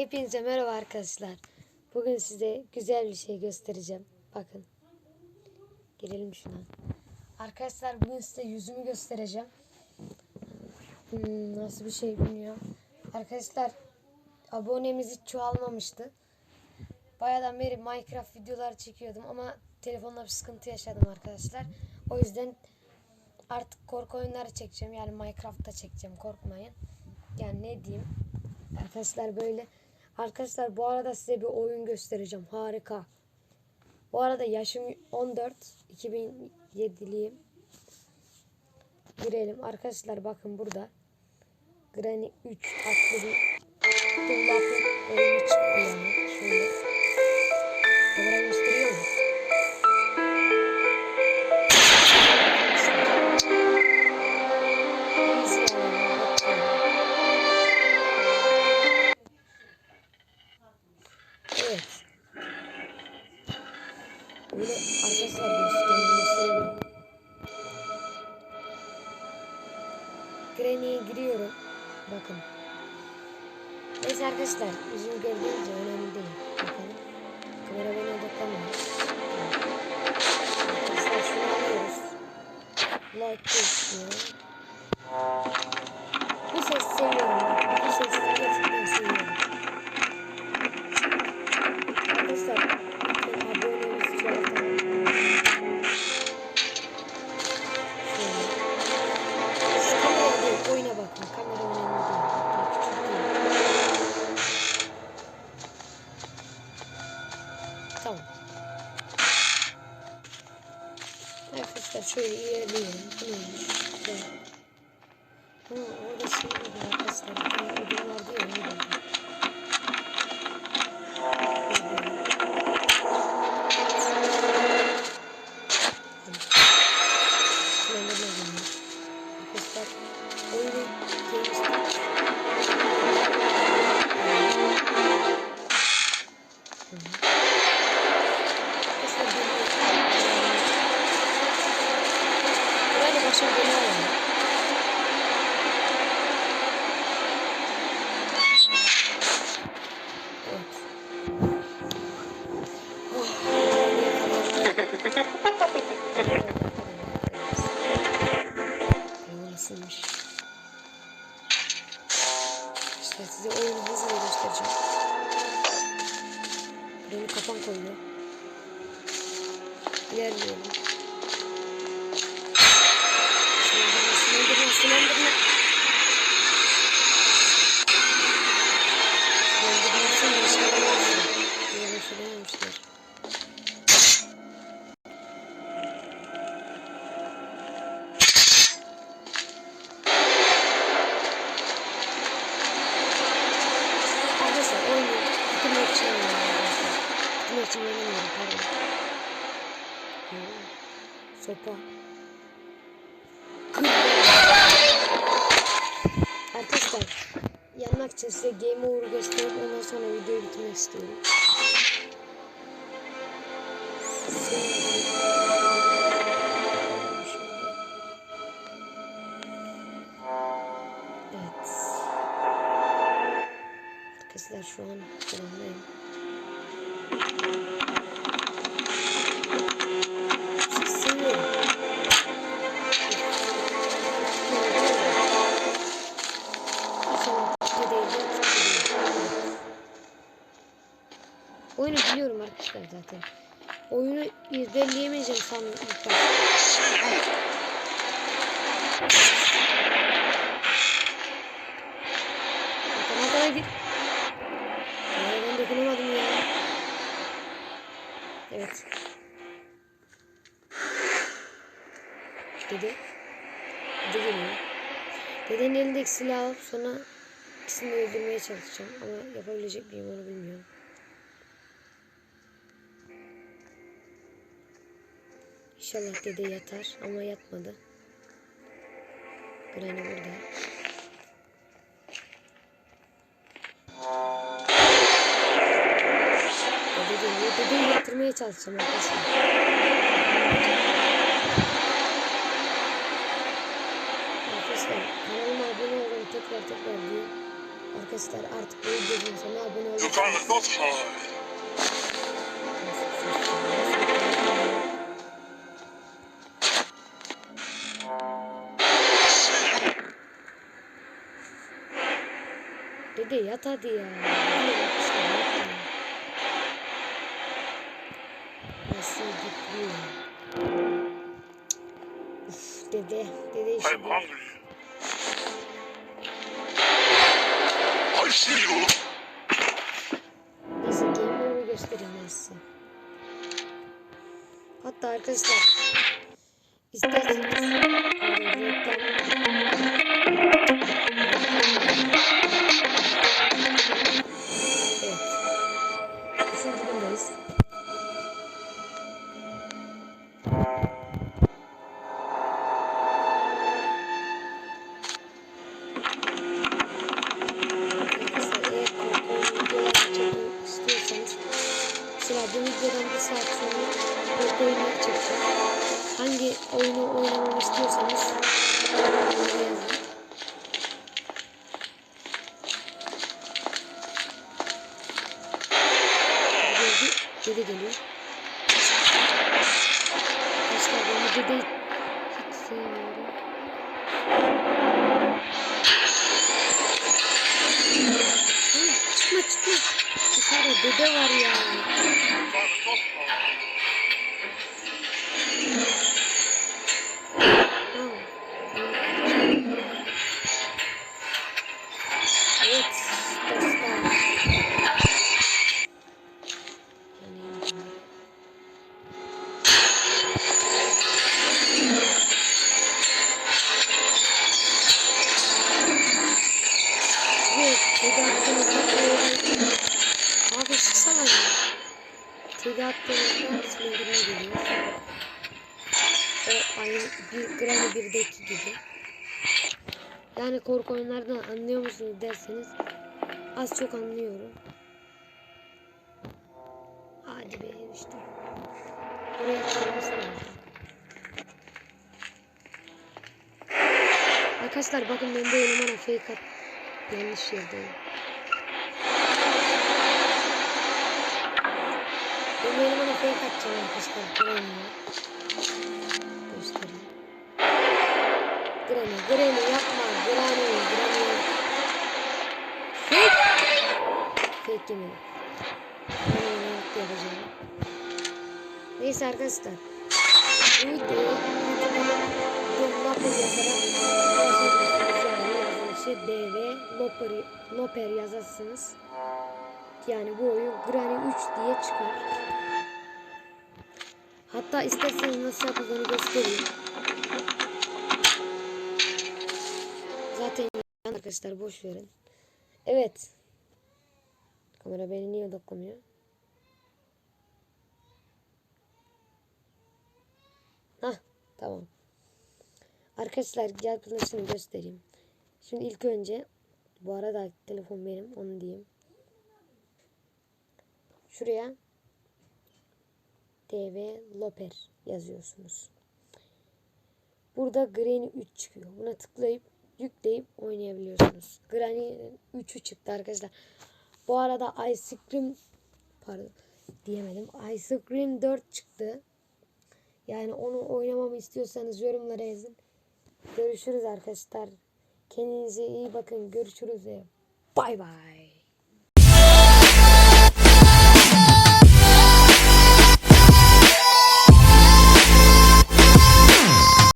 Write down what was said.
Hepinize merhaba arkadaşlar. Bugün size güzel bir şey göstereceğim. Bakın. Girelim şuna. Arkadaşlar bugün size yüzümü göstereceğim. Hmm, nasıl bir şey bilmiyorum. Arkadaşlar abonemiz hiç çoğalmamıştı. Bayağıdan beri Minecraft videoları çekiyordum ama telefonla bir sıkıntı yaşadım arkadaşlar. O yüzden artık korku oyunları çekeceğim. Yani Minecraft'ta çekeceğim korkmayın. Yani ne diyeyim. Arkadaşlar böyle. Arkadaşlar bu arada size bir oyun göstereceğim. Harika. Bu arada yaşım 14. 2007'liyim. Girelim. Arkadaşlar bakın burada. Granny 3 adlı bir Böyle arkadaşlar göstereyim. Granny'e giriyorum. Bakın. Neyse arkadaşlar yüzümü gördüğünüz önemli değil. Bakalım. Kamera bana odaklanmıyor. Benim kafam koyuyor. İlerliyorum. Sopa. Arkadaşlar yanmak için size game over gösterip ondan sonra videoyu bitirmek istiyorum. Evet. Arkadaşlar şu an durumdayım. Oyunu biliyorum arkadaşlar zaten. Oyunu izleyemeyeceğim sandım kadar git. Ya. Evet. Dede. Dede geliyor. Dedenin elindeki silahı alıp sonra ikisini öldürmeye çalışacağım. Ama yapabilecek miyim onu bilmiyorum. İnşallah dede yatar ama yatmadı. Granny burada. Dede geliyor. Dedeyi yatırmaya çalışacağım arkadaşlar. Arkadaşlar kanalıma abone olun tekrar tekrar diye Arkadaşlar artık bu videonun sonuna abone You Dede yat hadi ya. İşte. Nasıl gidiyor? Uf dede. Dede işi I'm hungry. I see you. Neyse game'lerimi göstereyim size. Hatta arkadaşlar isterseniz saat sonra korku oyunları çekeceğim. Hangi oyunu oynamamı istiyorsanız yorumlara yazın. Geldi, dede geliyor. Arkadaşlar ben dedeyi hiç sevmiyorum. Çıkma çıkma. Yukarıda dede var ya. You です。O aynı bir Granny 1'deki gibi. Yani korku oyunlardan anlıyor musunuz derseniz az çok anlıyorum. Hadi be işte. Çıkması lazım. Arkadaşlar bakın ben bu elemana fake at. Yanlış yerdeyim. Ben bu elemana fake atacağım arkadaşlar. Granny'e. Granny, Granny yapma. Granny, Granny. Fake. Fake yemedim. Granny'e yaptı yapacağım. Neyse arkadaşlar. Videoyu Loper yazarak yazılışı DV Loper, Loper yazarsanız yani bu oyun Granny 3 diye çıkar. Hatta isterseniz nasıl yapıldığını göstereyim. Arkadaşlar boş verin. Evet. Kamera beni niye odaklamıyor? Hah tamam. Arkadaşlar yapılışını göstereyim. Şimdi ilk önce bu arada telefon benim onu diyeyim. Şuraya TV Loper yazıyorsunuz. Burada Granny 3 çıkıyor. Buna tıklayıp yükleyip oynayabiliyorsunuz. Granny 3'ü çıktı arkadaşlar. Bu arada Ice Cream pardon diyemedim. Ice Cream 4 çıktı. Yani onu oynamamı istiyorsanız yorumlara yazın. Görüşürüz arkadaşlar. Kendinize iyi bakın. Görüşürüz. Bay bay.